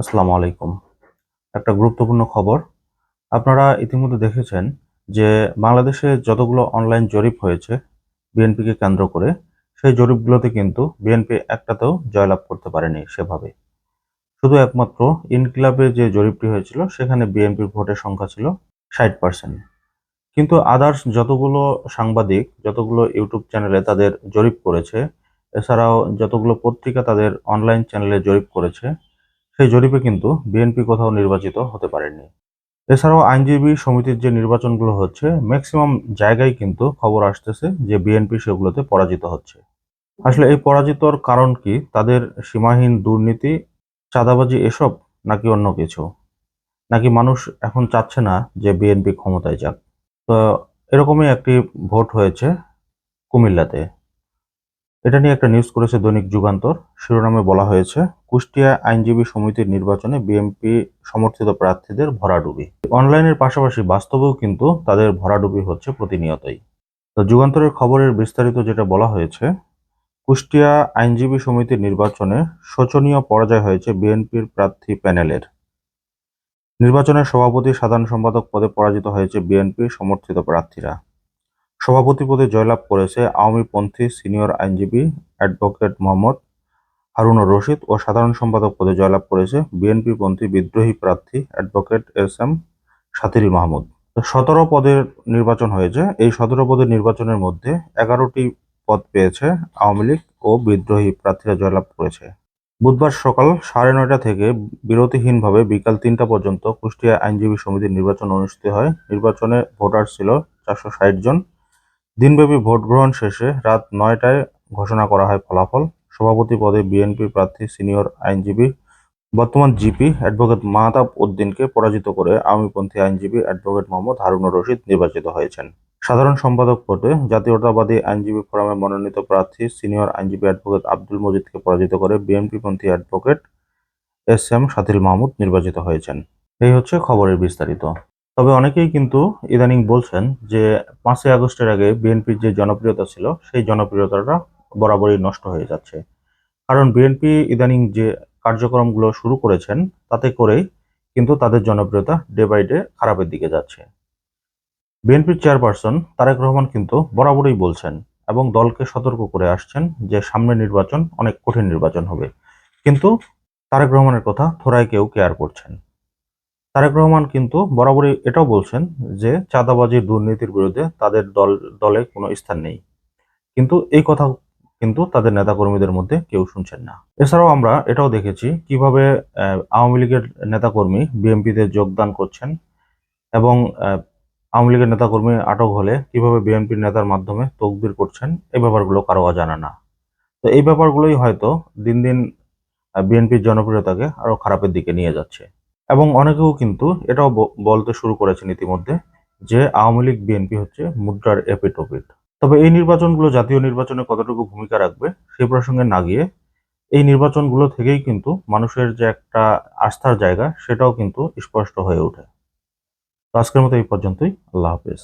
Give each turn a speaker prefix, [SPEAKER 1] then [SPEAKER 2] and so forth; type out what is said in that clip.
[SPEAKER 1] আসসালামু আলাইকুম। একটা গুরুত্বপূর্ণ খবর। আপনারা ইতিমধ্যে দেখেছেন যে বাংলাদেশে যতগুলো অনলাইন জরিপ হয়েছে বিএনপিকে কেন্দ্র করে, সেই জরিপগুলোতে কিন্তু বিএনপি একটাতেও জয়লাভ করতে পারেনি সেভাবে। শুধু একমাত্র ইনকিলাবে যে জরিপটি হয়েছিল, সেখানে বিএনপির ভোটের সংখ্যা ছিল ষাট পার্সেন্ট কিন্তু আদার্স যতগুলো সাংবাদিক, যতগুলো ইউটিউব চ্যানেলে তাদের জরিপ করেছে, এছাড়াও যতগুলো পত্রিকা তাদের অনলাইন চ্যানেলে জরিপ করেছে সেই জরিপে কিন্তু বিএনপি কোথাও নির্বাচিত হতে পারেনি এছাড়াও আইনজীবী সমিতির যে নির্বাচনগুলো হচ্ছে ম্যাক্সিমাম জায়গায় কিন্তু খবর আসতেছে যে বিএনপি সেগুলোতে পরাজিত হচ্ছে। আসলে এই পরাজিতর কারণ কি? তাদের সীমাহীন দুর্নীতি, চাঁদাবাজি এসব নাকি অন্য কিছু? নাকি মানুষ এখন চাচ্ছে না যে বিএনপি ক্ষমতায় যাক? তো এরকমই একটি ভোট হয়েছে কুমিল্লাতে। এটা নিয়ে একটা নিউজ করেছে দৈনিক যুগান্তর। শিরোনামে বলা হয়েছে কুষ্টিয়া আইনজীবী সমিতির নির্বাচনে বিএনপি সমর্থিত প্রার্থীদের ভরাডুবি। অনলাইনের পাশাপাশি বাস্তবেও কিন্তু তাদের ভরাডুবি হচ্ছে প্রতিনিয়তই। তো যুগান্তরের খবরের বিস্তারিত যেটা বলা হয়েছে, কুষ্টিয়া আইনজীবী সমিতির নির্বাচনে শোচনীয় পরাজয় হয়েছে বিএনপির প্রার্থী প্যানেলের। নির্বাচনের সভাপতি সাধারণ সম্পাদক পদে পরাজিত হয়েছে বিএনপি সমর্থিত প্রার্থীরা। সভাপতি পদে জয়লাভ করেছে আওয়ামীপন্থী সিনিয়র আইনজীবী অ্যাডভোকেট মোহাম্মদ হারুনুর রশিদ ও সাধারণ সম্পাদক পদে জয়লাভ করেছে বিএনপি পন্থী বিদ্রোহী প্রার্থী advocate S M Satiri Mahmud. সতেরো পদের নির্বাচন হয়েছে। এই সতেরো পদের নির্বাচনের মধ্যে এগারোটি পদ পেয়েছে আওয়ামী লীগ ও বিদ্রোহী প্রার্থীরা জয়লাভ করেছে। বুধবার সকাল সাড়ে নয়টা থেকে বিরতিহীনভাবে বিকাল তিনটা পর্যন্ত কুষ্টিয়া আইনজীবী সমিতির নির্বাচন অনুষ্ঠিত হয়। নির্বাচনে ভোটার ছিল চারশো ষাট জন। দিনব্যাপী ভোট গ্রহণ শেষে রাত নয়টায় ঘোষণা করা হয় ফলাফল। সভাপতি পদে বিএনপি প্রার্থী, সিনিয়র আইনজীবী, বর্তমান জিপি অ্যাডভোকেট মাহতাব উদ্দিনকে পরাজিত করে আওয়ামীপন্থী আইনজীবী অ্যাডভোকেট মোহাম্মদ হারুনুর রশিদ নির্বাচিত হয়েছেন। সাধারণ সম্পাদক পদে জাতীয়তাবাদী আইনজীবী ফোরামে মনোনীত প্রার্থী, সিনিয়র আইনজীবী অ্যাডভোকেট আব্দুল মজিদকে পরাজিত করে বিএনপিপন্থী advocate S M Sathil Mahmud নির্বাচিত হয়েছেন। এই হচ্ছে খবরের বিস্তারিত। তবে অনেকেই কিন্তু ইদানিং বলছেন যে পাঁচই আগস্টের আগে বিএনপির যে জনপ্রিয়তা ছিল, সেই জনপ্রিয়তাটা বরাবরই নষ্ট হয়ে যাচ্ছে। কারণ বিএনপি ইদানিং যে কার্যক্রমগুলো শুরু করেছেন, তাতে করেই কিন্তু তাদের জনপ্রিয়তা ডে বাই ডে খারাপের দিকে যাচ্ছে। বিএনপির চেয়ারপারসন তারেক রহমান কিন্তু বরাবরই বলছেন এবং দলকে সতর্ক করে আসছেন যে সামনের নির্বাচন অনেক কঠিন নির্বাচন হবে। কিন্তু তারেক রহমানের কথা থোড়ায় কেউ কেয়ার করছেন। তারেক রহমান কিন্তু বরাবরই এটাও বলছেন যে চাঁদাবাজির দুর্নীতির বিরুদ্ধে তাদের দল, দলে কোনো স্থান নেই। কিন্তু এই কথা কিন্তু তাদের নেতাকর্মীদের মধ্যে কেউ শুনছেন না। এছাড়াও আমরা এটাও দেখেছি কীভাবে আওয়ামী লীগের নেতাকর্মী বিএনপিতে যোগদান করছেন এবং আওয়ামী লীগের নেতাকর্মী আটক হলে কীভাবে বিএনপির নেতার মাধ্যমে তকবির করছেন এই ব্যাপারগুলো কারও অজানা না। তো এই ব্যাপারগুলোই হয়তো দিন দিন বিএনপির জনপ্রিয়তাকে আরও খারাপের দিকে নিয়ে যাচ্ছে। এবং অনেকেও কিন্তু এটাও বলতে শুরু করেছেন ইতিমধ্যে যে আওয়ামী লীগ, বিএনপি হচ্ছে মুদ্রার এপিটোপিট। তবে এই নির্বাচনগুলো, জাতীয় নির্বাচনে কতটুকু ভূমিকা রাখবে সেই প্রসঙ্গে না গিয়ে এই নির্বাচনগুলো থেকেই কিন্তু মানুষের যে একটা আস্থার জায়গা, সেটাও কিন্তু স্পষ্ট হয়ে ওঠে। তো আজকের মতো এই পর্যন্তই। আল্লাহ হাফেজ।